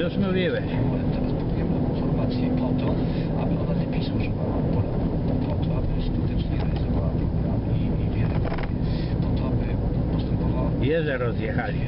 już mówiłeś. Teraz próbujemy informację po to, aby ona lepiej służyła po to, aby skutecznie realizowała program i, i wiele po to, aby postępowała Jeże rozjechali.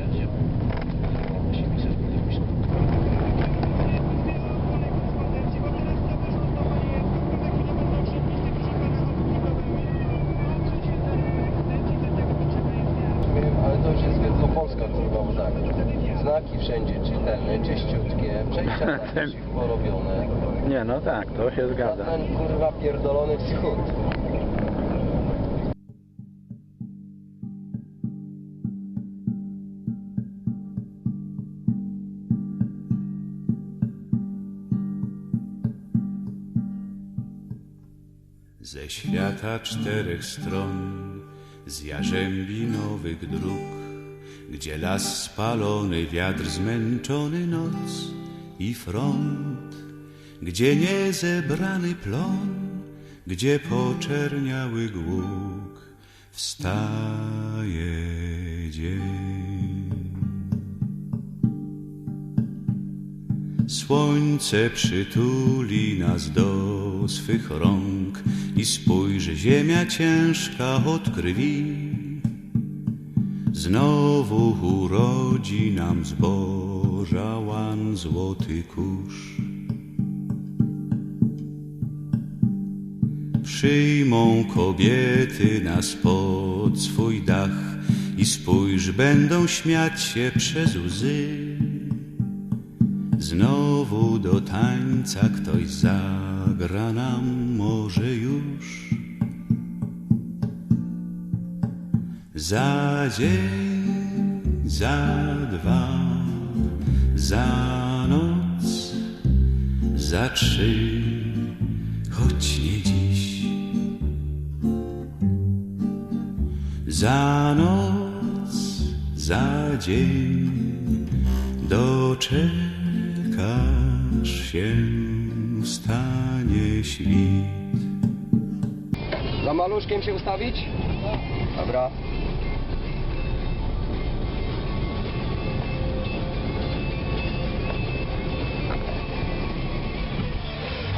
Nie, no tak, to się zgadza. Ten kurwa pierdolony wschód. Ze świata czterech stron, z jarzębi nowych dróg, gdzie las spalony, wiatr zmęczony noc i front, gdzie niezebrany plon, gdzie poczerniały głuk, wstaje dzień. Słońce przytuli nas do swych rąk i spójrz, ziemia ciężka od krwi. Znowu urodzi nam zboża łan złoty kurz. Przyjmą kobiety nas pod swój dach i spójrz, będą śmiać się przez łzy. Znowu do tańca ktoś zagra nam może już. Za dzień, za dwa, za noc, za trzy, choć nie Za noc, za dzień doczekasz się, stanie świt. Za maluszkiem się ustawić? Dobra.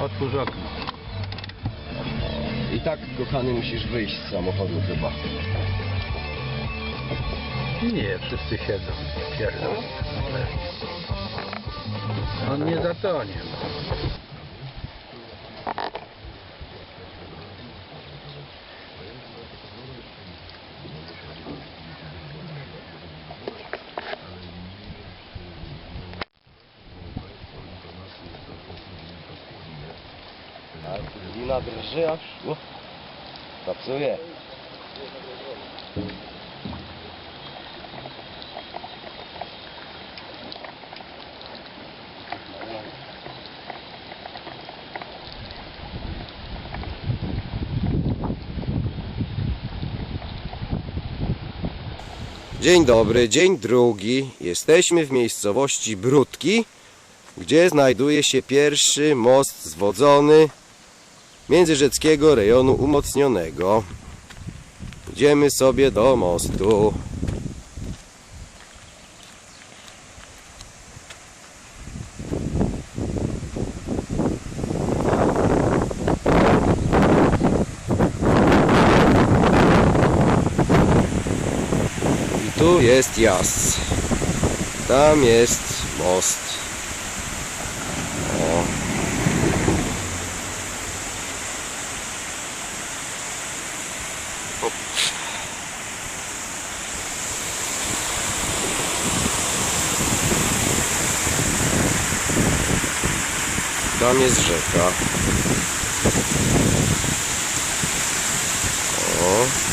Otwórz okno. I tak, kochany, musisz wyjść z samochodu chyba. Nie, wszyscy siedzą. Pierdol. On nie zatonie. Lina drży aż. Pracuje. Dzień dobry, dzień drugi. Jesteśmy w miejscowości Brudki, gdzie znajduje się pierwszy most zwodzony Międzyrzeckiego rejonu umocnionego. Idziemy sobie do mostu. Tu jest jazd. Tam jest most. O. Tam jest rzeka. O.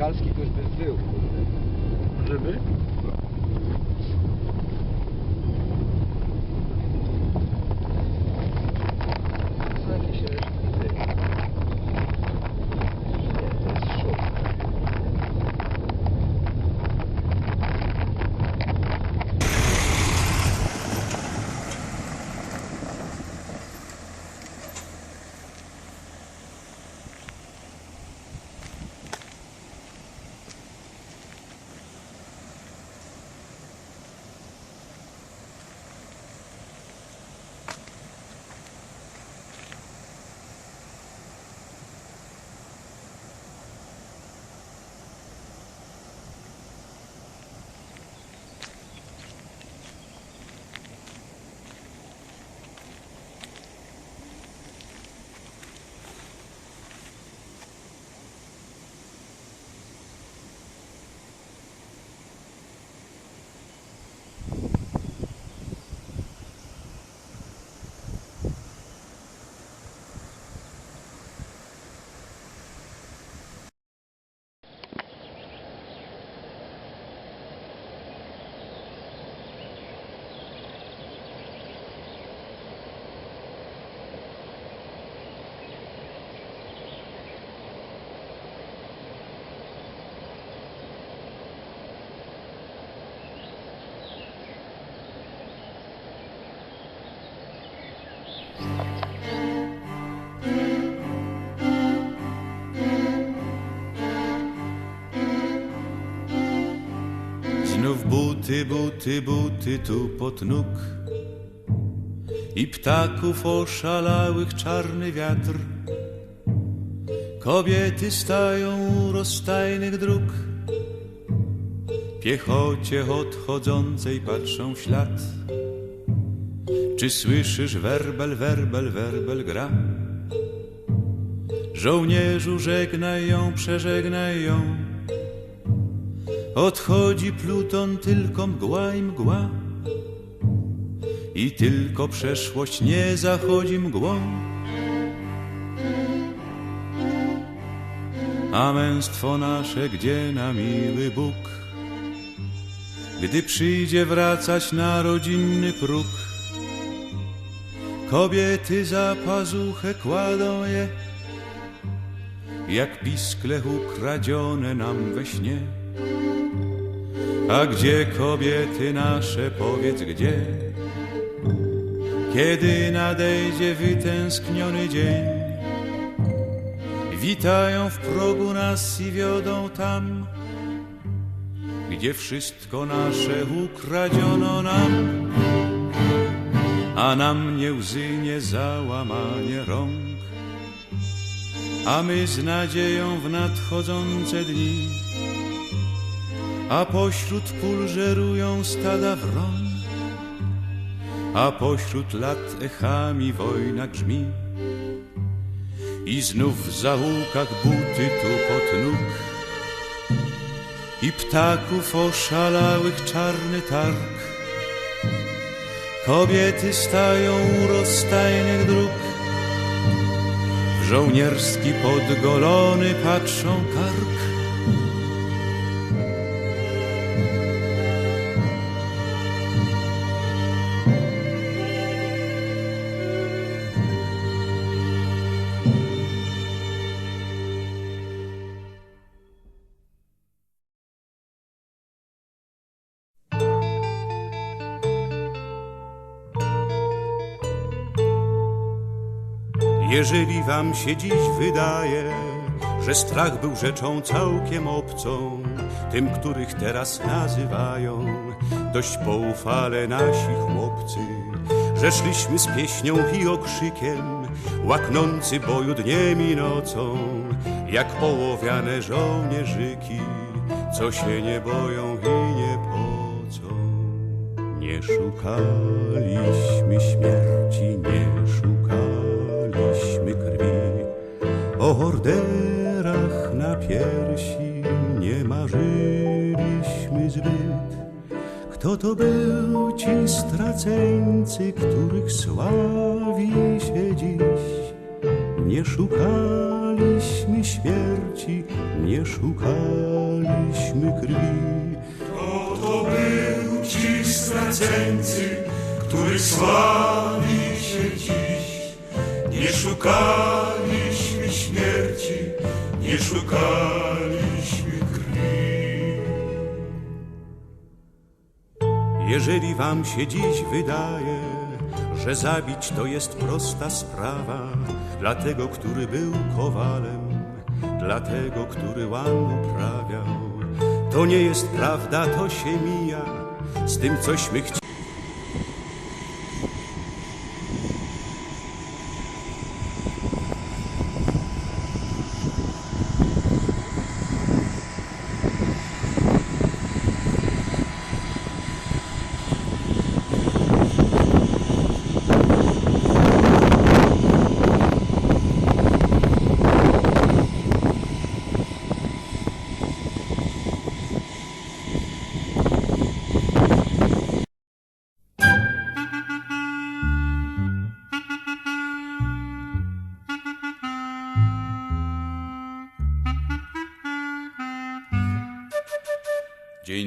Kalski to by był. Żeby? To jakieś resztki. Nie, to jest szok. Znów buty, buty, buty tu pod nóg. I ptaków oszalałych czarny wiatr. Kobiety stają u rozstajnych dróg. Piechocie odchodzącej patrzą w ślad. Czy słyszysz werbel, werbel, werbel gra? Żołnierzu żegnaj ją, przeżegnaj ją Odchodzi pluton, tylko mgła i mgła. I tylko przeszłość nie zachodzi mgłą. A męstwo nasze, gdzie na miły Bóg? Gdy przyjdzie wracać na rodzinny próg? Kobiety za pazuchę kładą je Jak piskle ukradzione nam we śnie a gdzie kobiety nasze, powiedz gdzie? Kiedy nadejdzie wytęskniony dzień, witają w progu nas i wiodą tam, gdzie wszystko nasze ukradziono nam, a nam nie łzy, nie załamanie rąk, a my z nadzieją w nadchodzące dni a pośród pól żerują stada wron, a pośród lat echami wojna grzmi. I znów w zaułkach buty tu pod nóg i ptaków oszalałych czarny targ. Kobiety stają u rozstajnych dróg, w żołnierski podgolony patrzą kark. Jeżeli wam się dziś wydaje, że strach był rzeczą całkiem obcą, tym, których teraz nazywają dość poufale nasi chłopcy, że szliśmy z pieśnią i okrzykiem, łaknący boju dniem i nocą, jak połowiane żołnierzyki, co się nie boją i nie pocą. Nie szukaliśmy śmierci, nie O orderach na piersi nie marzyliśmy zbyt. Kto to był ci straceńcy, których sławi się dziś? Nie szukaliśmy śmierci, nie szukaliśmy krwi. Oto był ci straceńcy, których sławi się dziś. Nie szukaliśmy nie szukaliśmy krwi. Jeżeli wam się dziś wydaje, że zabić to jest prosta sprawa, dla tego, który był kowalem, dla tego, który łam uprawiał, to nie jest prawda, to się mija z tym, cośmy chcieli.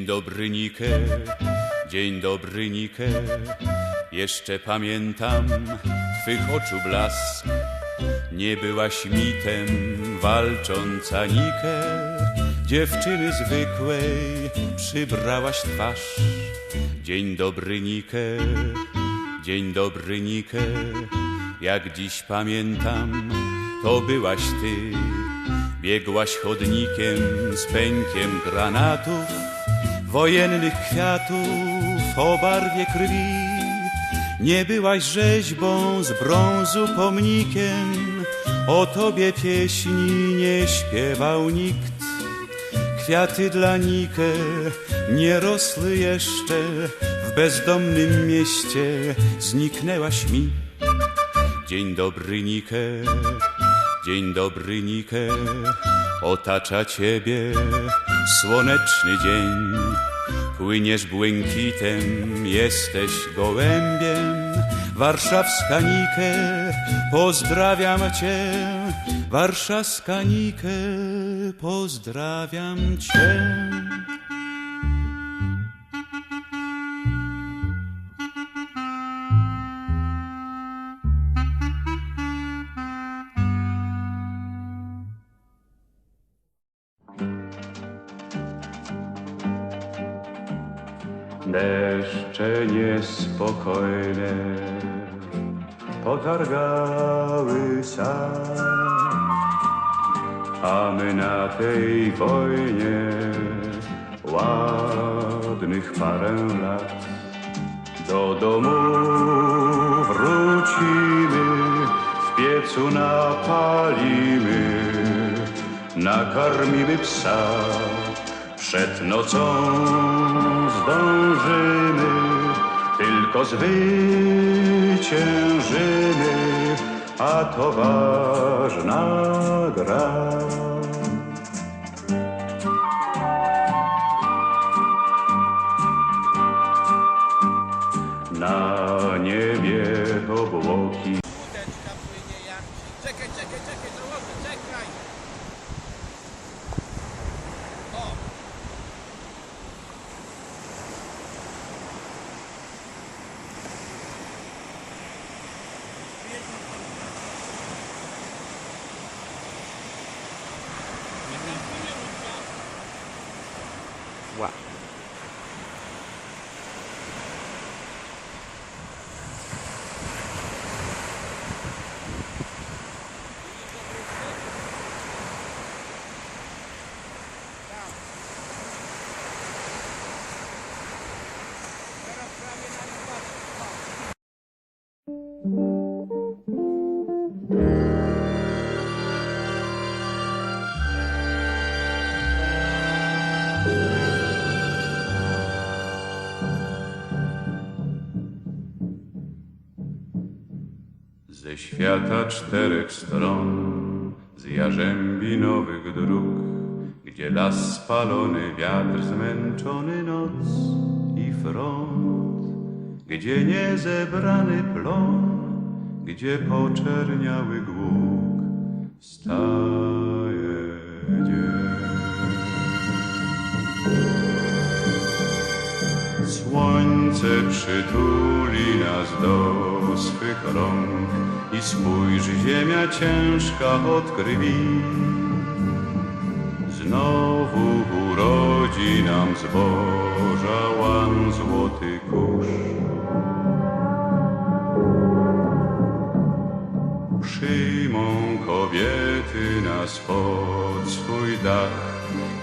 Dzień dobry, Nike, dzień dobry, Nike. Jeszcze pamiętam twych oczu blask. Nie byłaś mitem, walcząca Nike. Dziewczyny zwykłej przybrałaś twarz. Dzień dobry, Nike, dzień dobry, Nike. Jak dziś pamiętam, to byłaś ty. Biegłaś chodnikiem z pękiem granatów, wojennych kwiatów o barwie krwi. Nie byłaś rzeźbą z brązu pomnikiem, o tobie pieśni nie śpiewał nikt. Kwiaty dla Nike nie rosły jeszcze, w bezdomnym mieście zniknęłaś mi. Dzień dobry, Nike. Dzień dobry, Nike, otacza ciebie słoneczny dzień. Płyniesz błękitem, jesteś gołębiem. Warszawska Nike, pozdrawiam cię. Warszawska Nike, pozdrawiam cię. Deszcze niespokojne potargały sad, a my na tej wojnie ładnych parę lat. Do domu wrócimy, w piecu napalimy, nakarmimy psa. Przed nocą zdążymy, tylko zwyciężymy, a to ważna gra. ze świata czterech stron, z jarzębi nowych dróg, gdzie las spalony, wiatr zmęczony, noc i front, gdzie niezebrany plon, gdzie poczerniały głuk staje dzień. Słońce przytuli nas do swych rąk, i spójrz, ziemia ciężka od krwi. Znowu urodzi nam zboża łan złoty kurz. Przyjmą kobiety nas pod swój dach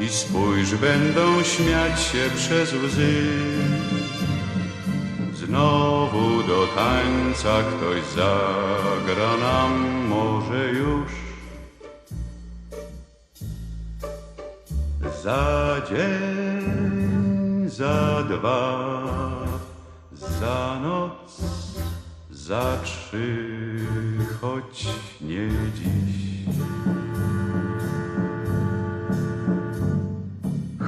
i spójrz, będą śmiać się przez łzy. Znowu do tańca ktoś zagra nam może już. Za dzień, za dwa, za noc, za trzy, choć nie dziś.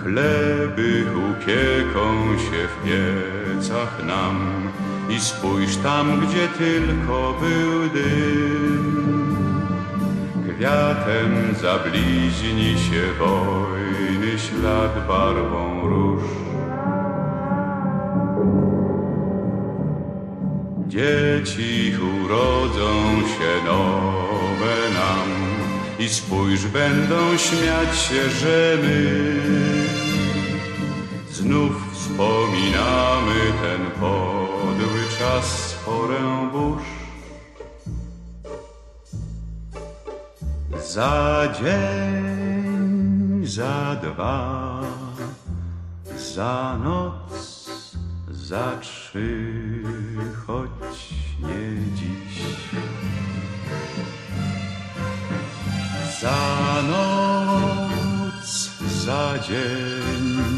Chleby upieką się w piecach nam i spójrz tam, gdzie tylko był dym. Kwiatem zabliźni się wojny ślad barwą róż. Dzieci urodzą się nowe nam i spójrz, będą śmiać się, że my znów wspominamy ten podły czas, porę burz. Za dzień, za dwa, za noc, za trzy, choć nie dziś. Za noc, za dzień,